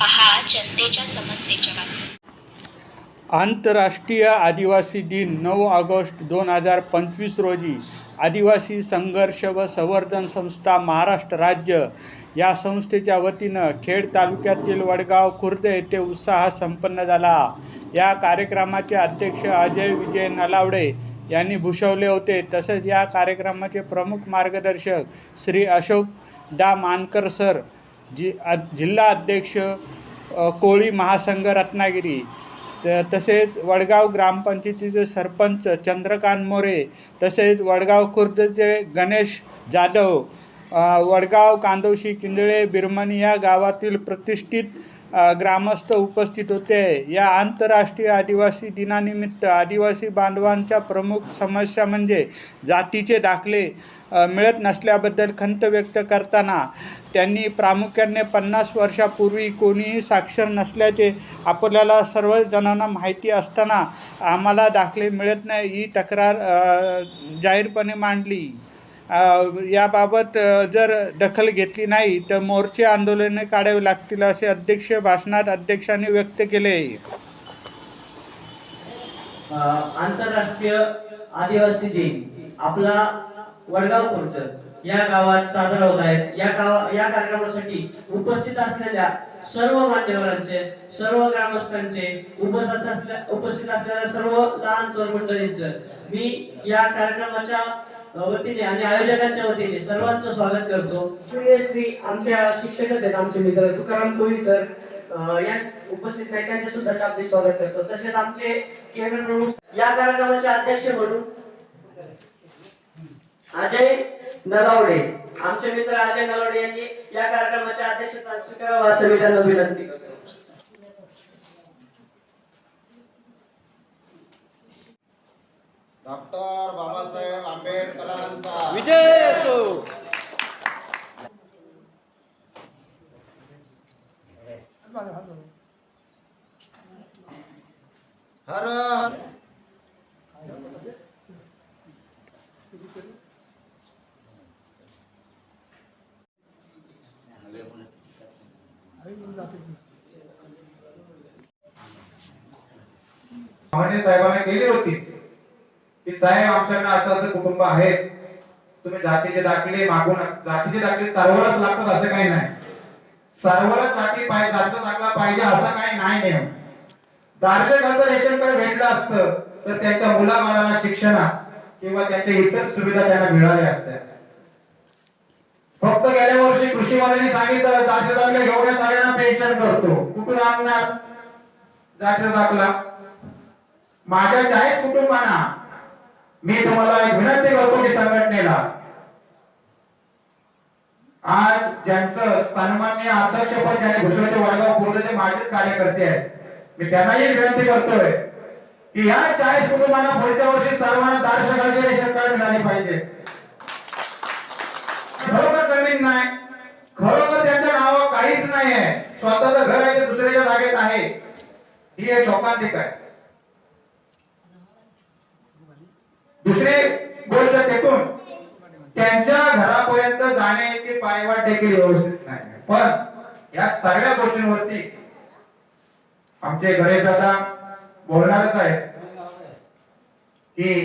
पहा जनतेच्या समस्येच्या बातम्या. आंतरराष्ट्रीय आदिवासी दिन नऊ ऑगस्ट दोन हजार पंचवीस रोजी आदिवासी संघर्ष व संवर्धन संस्था महाराष्ट्र राज्य या संस्थेच्या वतीनं खेड तालुक्यातील वडगाव खुर्द येथे उत्साह संपन्न झाला. या कार्यक्रमाचे अध्यक्ष अजय विजय नलावडे यांनी भूषवले होते. तसेच या कार्यक्रमाचे प्रमुख मार्गदर्शक श्री अशोक डा मानकर सर जि अ जिल्हा अध्यक्ष कोळी महासंघ रत्नागिरी त तसेच वडगाव ग्रामपंचायतीचे सरपंच चंद्रकांत मोरे तसेच वडगाव खुर्दचे गणेश जाधव वडगाव कांदोशी किंदळे बिरमणी या गावातील प्रतिष्ठित ग्रामस्थ उपस्थित होते. या आंतरराष्ट्रीय आदिवासी दिनानिमित्त आदिवासी बांधवांच्या प्रमुख समस्या म्हणजे जातीचे दाखले मिळत नसल्याबद्दल खंत व्यक्त करताना त्यांनी प्रामुख्याने पन्नास वर्षापूर्वी कोणीही साक्षर नसल्याचे आपल्याला सर्वजणांना माहिती असताना आम्हाला दाखले मिळत नाही ही तक्रार जाहीरपणे मांडली. याबाबत जर दखल घेतली नाही तर मोर्चे आंदोलने काढावी लागतील असे अध्यक्ष भाषणात अध्यक्षांनी व्यक्त केले. आंतरराष्ट्रीय आदिवासी दिन आपला वडगाव खुर्द या गावात साजरा होत आहे. या गावा या कार्यक्रमासाठी उपस्थित असलेल्या सर्व मान्यवरांचे सर्व ग्रामस्थांचे उपस्थित असलेल्या उपस्थित असलेल्या सर्व लहान चोर मंडळींचं मी या कार्यक्रमाच्या वतीने आणि आयोजकांच्या वतीने सर्वांचं स्वागत करतो. श्री आमच्या शिक्षकच आहेत आमचे मित्र तुकाराम कोळी सर. या उपस्थित नाही सुद्धा शाब्दिक स्वागत करतो. तसेच आमचे केंद्र प्रमुख या कार्यक्रमाचे अध्यक्ष म्हणून अजय नलावडे आमचे मित्र अजय नलावडे यांनी या कार्यक्रमाच्या अध्यक्षता स्वीकारावा असं मी त्यांना विनंती करतो. डॉक्टर बाबासाहेब आंबेडकरांचा. विजय असो. हर हर. माने साहेबांना केली होती की साहेब आमच्याकडे असं असं कुटुंब आहेत तुम्ही जातीचे दाखले मागून जातीचे दाखले सर्वच लागतात असं काही नाही. सर्वच जाती पाहिजे जातीचा दाखला पाहिजे असं काही नाही नियम. दार्शकाचं रेशन कार्ड भेटलं असतं तर त्यांच्या मुलाबाळाला शिक्षणात किंवा त्यांच्या इतर सुविधा त्यांना मिळाल्या असत्या. फक्त गेल्या वर्षी कृषीवाल्यांनी सांगितलं जातीचा दाखला घेऊन सगळ्यांना पेन्शन करतो. कुठून आणणार? जातीचा दाखला. माझ्या चाळीस कुटुंबांना मी तुम्हाला एक विनंती करतो की संघटनेला आज ज्यांचं सन्मान्य अध्यक्षपद ज्याने घोषणाचे वडगाव पूर्णचे माझेच कार्यकर्ते आहेत मी त्यांनाही विनंती करतोय की या चाळीस कुटुंबांना पुढच्या वर्षी सर्वांना दार्शकाचे रेशन कार्ड मिळाले पाहिजे. खरोखर जमीन नाही खरोखर त्यांच्या नावावर काहीच नाही आहे स्वतःचं घर आहे ते दुसऱ्याच्या जागेत आहे. ही एक लोकांतिक आहे. दुसरी गोष्ट तिथून त्यांच्या घरापर्यंत जाणे की पायवाट देखील व्यवस्थित नाही. पण या सगळ्या गोष्टींवरती आमचे गणेश दादा बोलणारच आहे की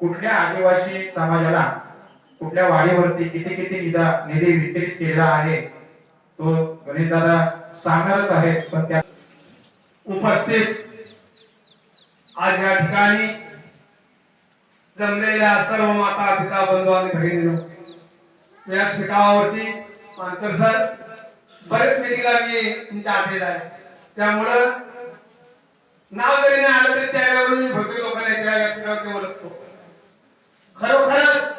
कुठल्या आदिवासी समाजाला कुठल्या वाडीवरती किती किती निधा निधी वितरित केलेला आहे तो गणेश दादा सांगणारच आहे पण त्या उपस्थित आज या ठिकाणी जमलेल्या सर्व माता पिता बंधू आणि भगिनींनो व्यासपीठावरती मानकर सर बरेच मिटिंगला मी तुमच्या आधीच आहे. त्यामुळं नाव जरी नाही आलं तरी चेहऱ्यावरून मी भौतिक लोकांना त्या व्यासपीठावरती ओळखतो. खरोखरच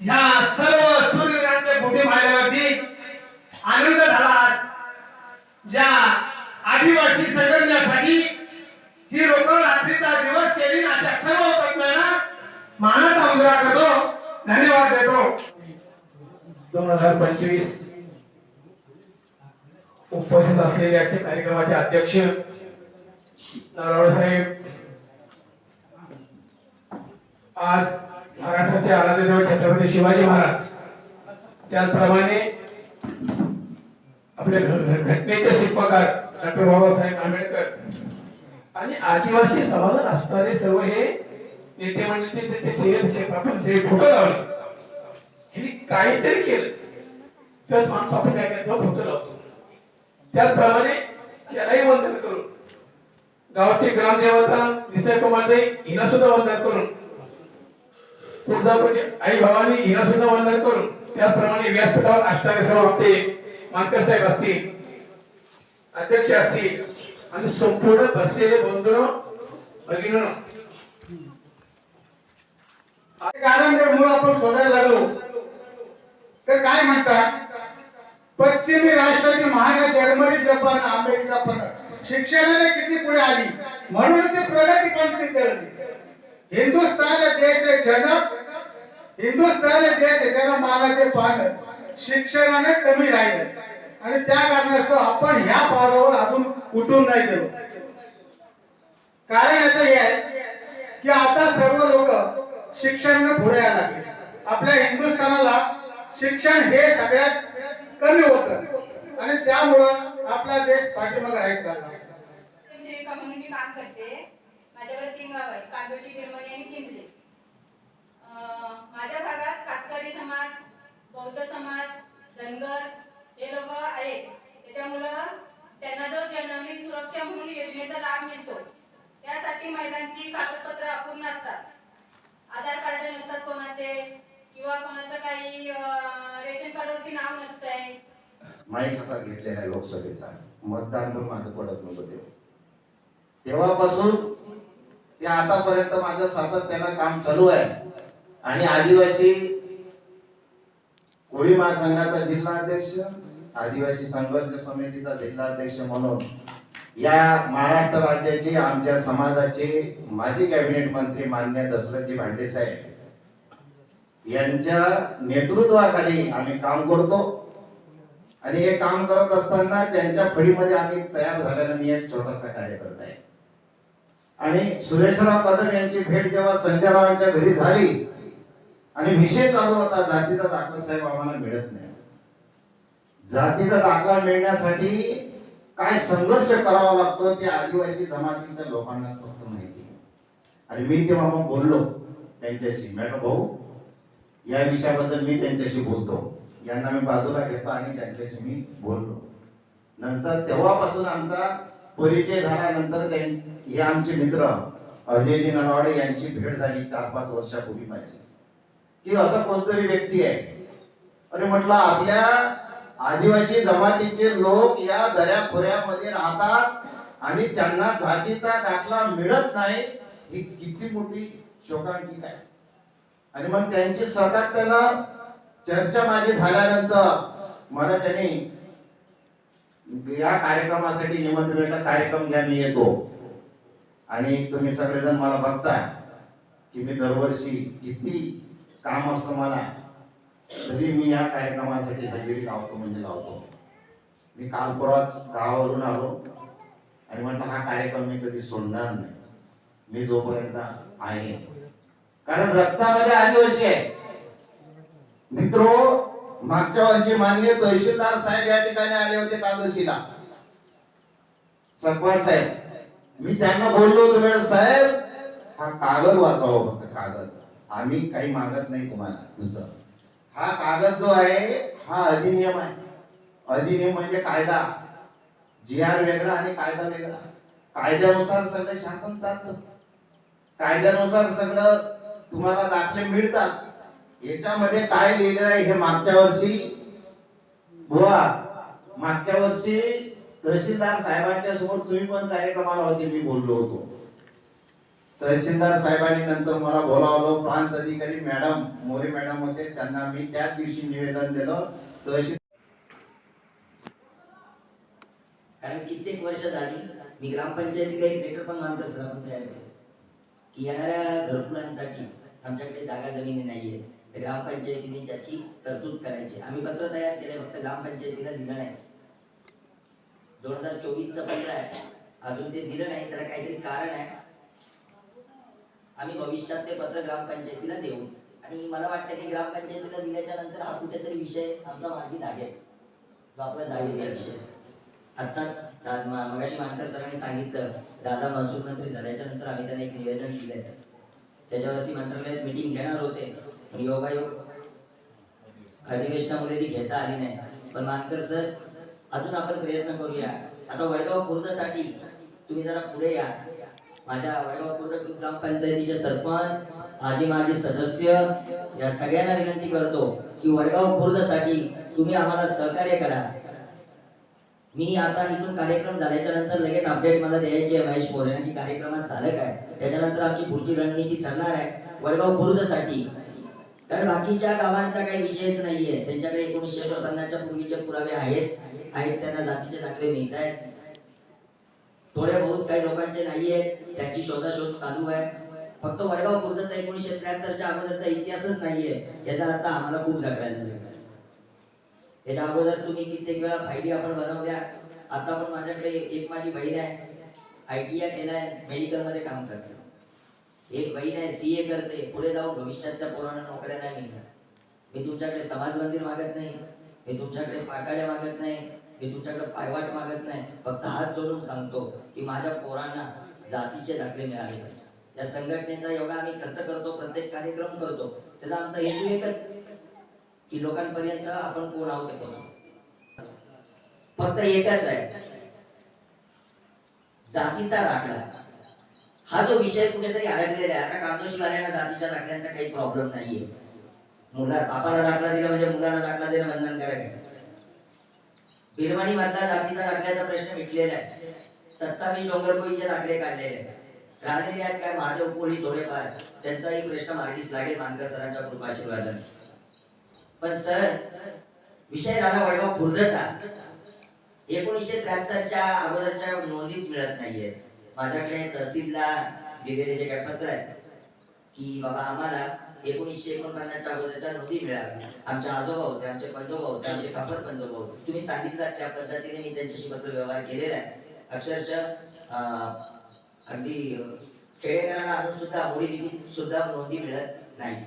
ह्या सर्व सूर्यवीरांच्या भूमी पाहिल्यावरती आनंद झाला आज. ज्या आदिवासी संघटनेसाठी ही लोक रात्रीचा दिवस केली ना अशा सर्व तज्ञांना मानाचा मुजरा करतो धन्यवाद देतो दोन हजार पंचवीस उपस्थित असलेल्या आजच्या कार्यक्रमाचे अध्यक्ष नारायण साहेब आज महाराष्ट्राचे आराध्य देव छत्रपती शिवाजी महाराज. त्याचप्रमाणे आपले घटनेचे शिल्पकार डॉक्टर बाबासाहेब आंबेडकर आणि आदिवासी समाजात असणारे सर्व हे नेते मंडळीचे त्याचे चेहरे आपण जे फोटो लावले. काहीतरी केलं. तेव्हाच माणूस आपण काय करतो? फोटो लावतो. त्याचप्रमाणे त्यालाही वंदन करून गावाचे ग्रामदेवता निसर्ग कुमार हिला सुद्धा वंदन करून तुळजापूरचे म्हणजे आई भावानी हिला सुद्धा वंदन करून त्याचप्रमाणे व्यासपीठावर अष्टांग सर्व आमचे मानकर साहेब असतील अध्यक्ष असतील आणि संपूर्ण बसलेले बंधू भगिनी कारण जर मूळ आपण शोधायला लागलो तर काय म्हणतात पश्चिमी राष्ट्राची महान जर्मनी जपान अमेरिका पण शिक्षणाने किती पुढे आली? म्हणून ती प्रगती पण चढली हिंदुस्थान देश आहे जनक हिंदुस्थान देश आहे जनक मानाचे पान शिक्षणाने कमी राहिले आणि त्या कारणास्तव आपण ह्या पावलावर अजून उठून नाही गेलो. कारण याचं हे आहे की आता सर्व लोक शिक्षणाने पुढे यायला लागले. आपल्या हिंदुस्थानाला शिक्षण हे सगळ्यात कमी होतं. आणि त्यामुळं आपला देश पाठीमागे राहायचा चालला. काम करते माझ्याकडे तीन गाव आहेत कागोशी गिरमणी आणि किंजले. माझ्या भागात कातकरी समाज बौद्ध समाज धनगर हे लोक आहेत. त्याच्यामुळं त्यांना जो जननी सुरक्षा म्हणून योजनेचा लाभ मिळतो त्यासाठी महिलांची कागदपत्र अपूर्ण असतात. आधार कार्ड नसतात कोणाचे किंवा कोणाचं काही रेशन कार्डवरती नाव नसतंय. माईक हातात घेतलेला आहे लोकसभेचा मतदान पण माझं पडत नव्हतं तेव्हापासून ते आतापर्यंत माझं सातत्यानं काम चालू आहे. आणि आदिवासी कोळी महासंघाचा जिल्हा अध्यक्ष आदिवासी संघर्ष समितीचा जिल्हा अध्यक्ष म्हणून या महाराष्ट्र राज्याचे आमच्या समाजाचे माजी कॅबिनेट मंत्री मान्य दशरथजी भांडे साहेब यांच्या नेतृत्वाखाली आम्ही काम करतो. आणि हे काम करत असताना त्यांच्या फळीमध्ये आम्ही तयार झाल्यानं मी एक छोटासा कार्यकर्ता आहे. आणि सुरेशराव कदम यांची भेट जेव्हा संध्यारावांच्या घरी झाली आणि विषय चालू होता जातीचा दाखला साहेब आम्हाला मिळत नाही. जातीचा दाखला मिळण्यासाठी काय संघर्ष करावा लागतो ते आदिवासी जमातीतल्या लोकांना फक्त माहिती आहे. आणि मी तेव्हा मग बोललो त्यांच्याशी मॅडम भाऊ या विषयाबद्दल मी त्यांच्याशी बोलतो. यांना मी बाजूला घेतो आणि त्यांच्याशी मी बोललो. नंतर तेव्हापासून आमचा परिचय झाल्यानंतर त्यांनी हे आमचे मित्र अजयजी नरवाडे यांची भेट झाली चार पाच वर्षापूर्वी माझी. की असं कोणतरी व्यक्ती आहे. अरे म्हटलं आपल्या आदिवासी जमातीचे लोक या दऱ्याखोऱ्यामध्ये राहतात आणि त्यांना जातीचा दाखला मिळत नाही ही किती मोठी शोकांतिका आहे. आणि मग त्यांची सातत्यानं चर्चा माझी झाल्यानंतर मला त्यांनी या कार्यक्रमासाठी निमंत्रण कार्यक्रम घ्या मी येतो. आणि तुम्ही सगळेजण मला बघताय की मी दरवर्षी किती काम असतं मला तरी मी या कार्यक्रमासाठी हजेरी लावतो म्हणजे लावतो. मी काल परवाच गावावरून आलो आणि म्हटलं हा कार्यक्रम मी कधी सोडणार नाही. मी जोपर्यंत आहे. कारण रक्तामध्ये आदिवासी आहे. मित्रो मागच्या वर्षी मान्य तहसीलदार साहेब या ठिकाणी आले होते कांदोशीला सकवार साहेब मी त्यांना बोललो होतो मॅडम साहेब हा कागद वाचावा फक्त कागद. आम्ही काही मागत नाही तुम्हाला दुसरं. हा कागद जो आहे हा अधिनियम आहे. अधिनियम म्हणजे कायदा. जी आर वेगळा आणि कायदा वेगळा. कायद्यानुसार सगळं शासन चालतं. कायद्यानुसार सगळं तुम्हाला दाखले मिळतात. याच्यामध्ये काय लिहिलेलं आहे हे मागच्या वर्षी? बुवा मागच्या वर्षी तहसीलदार साहेबांच्या समोर तुम्ही पण कार्यक्रमाला होते मी बोललो होतो. तहसीलदार साहेबांनी नंतर मला बोलावलं प्रांत अधिकारी मॅडम मोरे मॅडम होते त्यांना मी त्याच दिवशी निवेदन दिलं. तहसील कारण कित्येक वर्ष झाली मी ग्रामपंचायतीला एक लेटर पण मानकर करतो आपण तयार केलं की येणाऱ्या घरकुलांसाठी आमच्याकडे जागा जमिनी नाहीये. तर ग्रामपंचायतीने त्याची तरतूद करायची. आम्ही पत्र तयार केलंय फक्त ग्रामपंचायतीला दिलं नाही. दोन हजार चोवीसचं पत्र आहे. अजून ते दिलं नाही त्याला काहीतरी कारण आहे. आम्ही भविष्यात ते पत्र ग्रामपंचायतीला देऊ. आणि मला वाटतं की ग्रामपंचायतीला दिल्याच्या नंतर हा कुठेतरी विषय आमचा मार्गी लागेल. तो आपला जागेचा विषय आत्ताच मगाशी मानकर सरांनी सांगितलं दादा महसूल मंत्री झाल्याच्यानंतर आम्ही त्यांना एक निवेदन दिलंय. त्याच्यावरती मंत्रालयात मीटिंग घेणार होते. पण योगायोग अधिवेशनामुळे ती घेता आली नाही. पण मानकर सर अजून आपण प्रयत्न करूया. आता वडगाव खुर्दसाठी तुम्ही जरा पुढे या. माझ्या वडगाव खुर्द ग्रामपंचायतीचे सरपंच आजी माजी सदस्य या सगळ्यांना विनंती करतो की वडगाव खुर्दसाठी तुम्ही आम्हाला सहकार्य करा. मी आता इथून कार्यक्रम झाल्याच्यानंतर लगेच अपडेट मला द्यायची आहे महेश मोरे की कार्यक्रमात झालं काय? त्याच्यानंतर आमची पुढची रणनीती ठरणार आहे. वडगाव खुर्दसाठी कारण बाकीच्या गावांचा काही विषयच नाहीये. त्यांच्याकडे एकोणीसशे एकोणपन्नासच्या पूर्वीचे पुरावे आहेत. आहेत त्यांना जातीचे दाखले मिळत आहेत. थोडे बहुत काही लोकांचे नाही आहेत त्यांची शोधाशोध चालू आहे. फक्त वडगाव पूर्णचा एकोणीसशे त्र्याहत्तरच्या अगोदरचा इतिहासच नाहीये. याचा अर्थ आम्हाला खूप झगडायला त्याच्या अगोदर तुम्ही कित्येक वेळा फायली आपण बनवल्या. आता पण माझ्याकडे एक माझी बहीण आहे. आय टी आय केलाय. मेडिकलमध्ये काम करते. एक बहीण आहे सी ए करते. पुढे जाऊन भविष्यात त्या पोरांना नोकऱ्या नाही मिळणार. मी तुमच्याकडे समाज मंदिर मागत नाही. मी तुमच्याकडे पाकाड्या मागत नाही. मी तुमच्याकडे पायवाट मागत नाही. फक्त हात जोडून सांगतो की माझ्या पोरांना जातीचे दाखले मिळाले पाहिजे. या संघटनेचा एवढा आम्ही खर्च करतो प्रत्येक कार्यक्रम करतो. त्याचा आमचा हेतू एकच की लोकांपर्यंत आपण कोण आहोत ते पोहोचू फक्त एकच आहे. जातीचा राखला हा जो विषय कुठेतरी अडकलेला आहे. आता कांदोशीवाल्यांना जातीच्या दाखल्यांचा काही प्रॉब्लेम नाहीये. मुला बापाला दाखला दिला म्हणजे मुलाला दाखला देणं बंधनकारक आहे. बिरवाणी मधला जातीचा दाखल्याचा प्रश्न मिटलेला आहे. सत्तावीस डोंगरपोईचे दाखले काढलेले आहेत. राहिलेले आहेत काय महादेव कोळी थोडेफार? त्यांचाही प्रश्न मार्गीच लागेल मानकर सरांच्या कृपाशीर्वादाने. पण सर विषय राणा वडगाव खुर्दचा. एकोणीसशे त्र्याहत्तरच्या अगोदरच्या नोंदीच मिळत नाहीये. माझ्याकडे तहसीलला दिलेले जे काही पत्र आहेत की बाबा आम्हाला एकोणीसशे एकोणपन्नासच्या अगोदरच्या नोंदी मिळाल्या आमच्या आजोबा होते आमचे पंजोबा होते आमचे कापर पंजोबा होते. तुम्ही सांगितलं त्या पद्धतीने मी त्यांच्याशी पत्र व्यवहार केलेला आहे. अक्षरशः अं, अगदी खेडेकरांना अजून सुद्धा मोडी लिखित सुद्धा नोंदी मिळत नाही.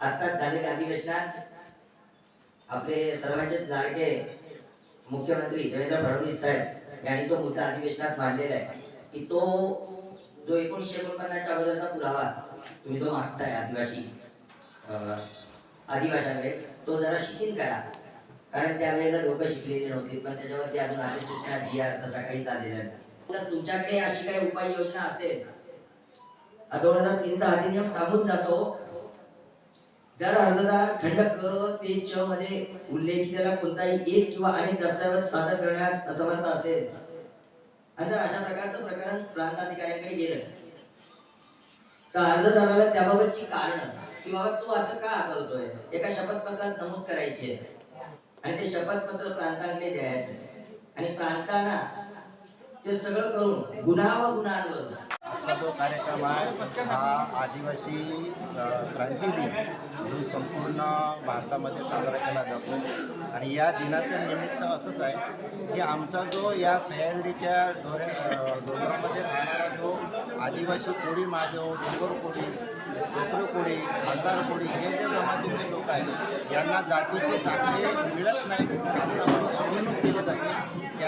आत्ताच झालेल्या अधिवेशनात आपले सर्वांचेच लाडके मुख्यमंत्री देवेंद्र फडणवीस साहेब यांनी तो मुद्दा अधिवेशनात मांडलेला आहे. की तो जो एकोणीसशे एकोणपन्नासच्या अगोदरचा पुरावा तुम्ही तो मागताय आदिवासी अं, आदिवाशांकडे तो जरा शिथिल करा. कारण त्यावेळेला लोक शिकलेली नव्हती पण त्याच्यावरती अजून अधिसूचना जी आर तसा काही झालेला नाही. तर तुमच्याकडे अशी काही उपाययोजना असेल दोन हजार तीनचा अधिनियम सांगून जातो. जर अर्जदार खंड क ते च मध्ये उल्लेखिलेला कोणताही एक किंवा अनेक दस्तऐवज सादर करण्यास असमर्थ असेल आणि जर अशा प्रकारचं प्रकरण प्रांताधिकाऱ्यांकडे गेलं. तर अर्जदाराला त्याबाबतची कारण की बाबा तू असं का करतोय एका शपथपत्रात नमूद करायचे आणि ते शपथपत्र प्रांतांकडे द्यायचं आणि प्रांतांना ते सगळं करून गुन्हा व गुन्ह्यांवर हा जो कार्यक्रम आहे हा आदिवासी क्रांती दिन जो संपूर्ण भारतामध्ये साजरा केला जातो. आणि या दिनाचं निमित्त असंच आहे की आमचा जो या सह्याद्रीच्या डोऱ्या डोंगरामध्ये राहणारा जो आदिवासी कोळी महादेव डोंगर कोळी चोत्र कोळी खासदार कोळी हे जे जमातीचे लोक आहेत यांना जातीचे दाखले मिळत नाहीत शासनाकडून.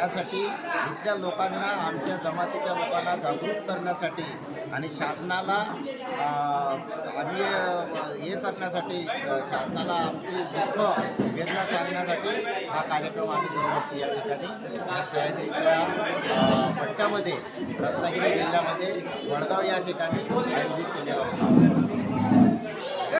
यासाठी त्यासाठी इथल्या लोकांना आमच्या जमातीच्या लोकांना जागरूक करण्यासाठी आणि शासनाला आम्ही हे करण्यासाठी शासनाला आमची दुःख वेदना सांगण्यासाठी हा कार्यक्रम आम्ही दरवर्षी या ठिकाणी या सह्याद्रीच्या पट्ट्यामध्ये रत्नागिरी जिल्ह्यामध्ये वडगाव या ठिकाणी आयोजित केलेला होता.